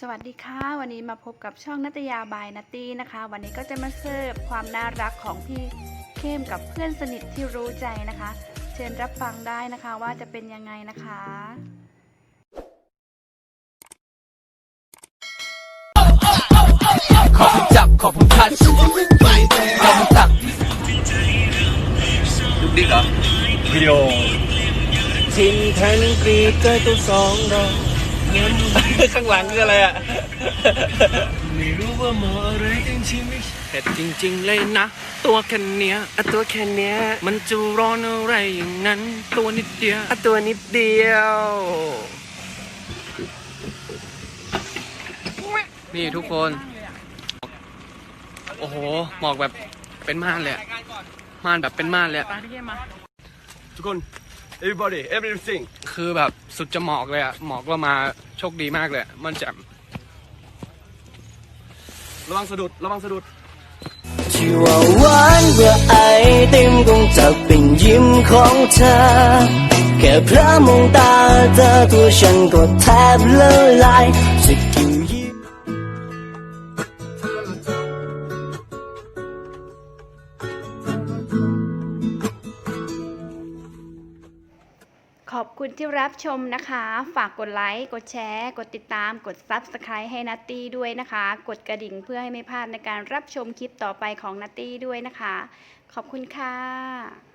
สวัสดีค่ะ วันนี้มาพบกับช่องนัตยาบายนัตตี้นะคะ วันนี้ก็จะมาเสิร์ฟความน่ารักของพี่เข้มกับเพื่อนสนิทที่รู้ใจนะคะ เชิญรับฟังได้นะคะว่าจะเป็นยังไงนะคะ ขอบคุณจับขอบคุณทัชขอบคุณตักดุกดิกเหรอวิดีโอชินแทนกรีดใจตัวสองเรา ข้างหลังคืออะไรอะ ไม่รู้ว่าเหมาะอะไรกันใช่ไหมเผ็ดจริง ๆ เลยนะ ตัวแค่เนี้ยอะตัวแค่เนี้ย มันจะร้อนอะไรอย่างนั้น ตัวนิดเดียวอะตัวนิดเดียว นี่ทุกคน โอ้โห หมอกแบบเป็นม่านเลยอะม่านแบบเป็นม่านเลยอะทุกคน everybody everything คือแบบสุดจะหมอกเลยอะหมอกเรามาโชคดีมากเลยอะมันแจ่มระวังสะดุด ระวังสะดุด ที่ว่าหวานเมื่อไอติมคงจะเป็นยิ้มของเธอ แค่เพลอมองตาเธอตัวฉันก็แทบละลาย ขอบคุณที่รับชมนะคะ ฝากกดไลค์ กดแชร์ กดติดตาม กด Subscribe ให้นัตตี้ด้วยนะคะ กดกระดิ่งเพื่อให้ไม่พลาดในการรับชมคลิปต่อไปของนัตตี้ด้วยนะคะ ขอบคุณค่ะ